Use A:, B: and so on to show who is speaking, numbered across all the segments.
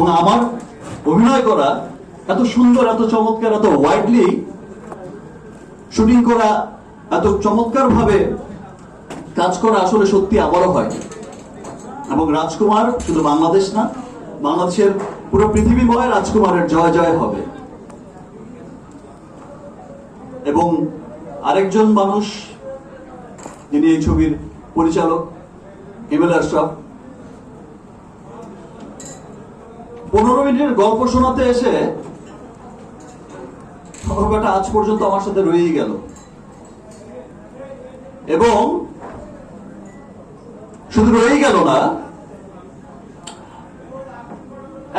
A: এবং আমার অভিনয় করা এত সুন্দর, এত চমৎকার, এত ওয়াইডলি শুটিং করা, এত চমৎকার ভাবে কাজ করা আসলে সত্যি আবারও হয় এবং রাজকুমার শুধু বাংলাদেশ না, বাংলাদেশের পুরো পৃথিবীময় রাজকুমারের জয় জয় হবে। এবং আরেকজন মানুষ, যিনি এই ছবির পরিচালক এমএল আশরাফ পনেরো মিনিটের গল্প শোনাতে এসে গল্পটা আজ পর্যন্ত আমার সাথে রয়েই গেল। এবং শুধু রয়েই গেল না,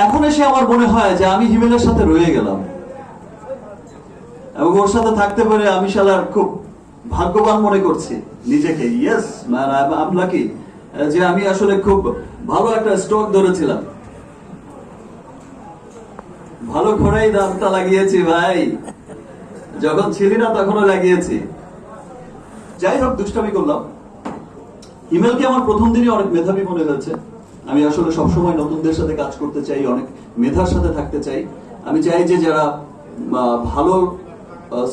A: এখন এসে আমার মনে হয় যে আমি হিমেলের সাথে রয়ে গেলাম। এবং ওর সাথে থাকতে পারে আমি শালার খুব ভাগ্যবান মনে করছি। নিজেকে yes man I am lucky যে আমি আসলে খুব ভালো একটা স্টক ধরেছিলাম। ভালো ঘোড়াই দামটা লাগিয়েছি ভাই। যখন ছিলি না তখনও লাগিয়েছি। যাই হোক, দুষ্টামি করলাম। ইমেলকে আমার প্রথম দিনই অনেক মেধাবী মনে হয়েছে? আমি আসলে সবসময় নতুনদের সাথে কাজ করতে চাই, অনেক মেধার সাথে থাকতে চাই। আমি চাই যে যারা ভালো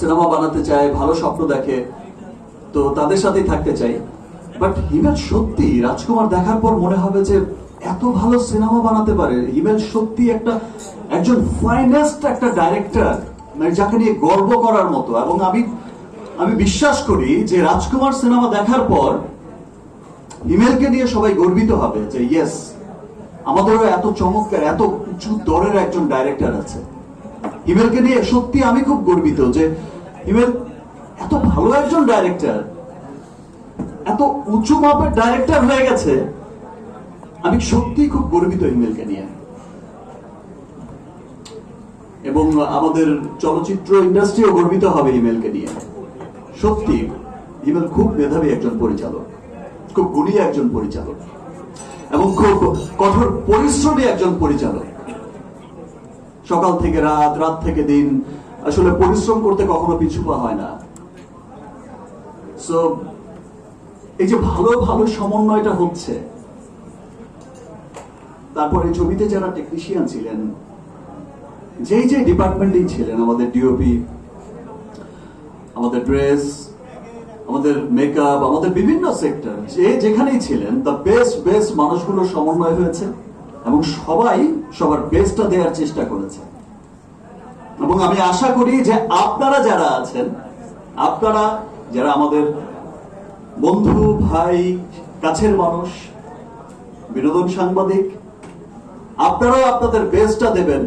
A: সিনেমা বানাতে চায়, ভালো স্বপ্ন দেখে, তো তাদের সাথেই থাকতে চাই। বাট হিমেল সত্যি রাজকুমার দেখার পর মনে হবে যে এত ভালো সিনেমা বানাতে পারে। হিমেল সত্যি একটা, একজন ফাইনেস্ট একটা ডাইরেক্টর মানে যাকে নিয়ে গর্ব করার মতো। এবং আমি আমি বিশ্বাস করি যে রাজকুমার সিনেমা দেখার পর ইমেলকে নিয়ে সবাই গর্বিত হবে যে ইয়েস আমাদেরও এত চমৎকার, এত উঁচু দরের একজন ডাইরেক্টর আছে। ইমেলকে নিয়ে সত্যি আমি খুব গর্বিত যে, ইমেল, এত ভালো একজন ডাইরেক্টর এত উঁচু মাপের ডাইরেক্টর হয়ে গেছে। আমি সত্যি খুব গর্বিত ইমেলকে নিয়ে। এবং আমাদের চলচ্চিত্র ইন্ডাস্ট্রিও গর্বিত হবে ইমেলকে নিয়ে। সত্যি ইমেল খুব মেধাবী একজন পরিচালক, খুব গুণী একজন পরিচালক, এবং খুব কঠোর পরিশ্রমী একজন পরিচালক। সকাল থেকে রাত রাত থেকে দিন, আসলে পরিশ্রম করতে কখনো পিছু পা হয় না। এই যে ভালো ভালো সমন্বয়টা হচ্ছে তারপরে ছবিতে যারা টেকনিশিয়ান ছিলেন, যেই যে ডিপার্টমেন্টেই ছিলেন, আমাদের ডিওপি আমাদের ড্রেস, আমাদের মেকআপ আমাদের বিভিন্ন সেক্টর যে যেখানেই ছিলেন দ্য বেস্ট বেস্ট মানুষগুলো সমন্বয় হয়েছে এবং সবাই সবার বেস্টটা দেওয়ার চেষ্টা করেছে। এবং আমি আশা করি যে আপনারা যারা আছেন, আপনারা যারা আমাদের বন্ধু, ভাই, কাছের মানুষ, বিনোদন সাংবাদিক আপনারাও আপনাদের বেস্টটা দেবেন।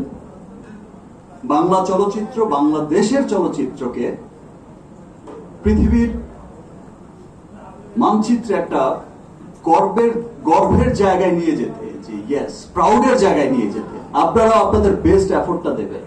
A: বাংলা চলচ্চিত্র, বাংলাদেশের চলচ্চিত্রকে পৃথিবীর মানচিত্রে একটা গর্বের গর্বের জায়গায় নিয়ে যেতে, যে ইয়েস প্রাউডের জায়গায় নিয়ে যেতে। আপনারাও আপনাদের বেস্ট এফোর্টটা দেবেন।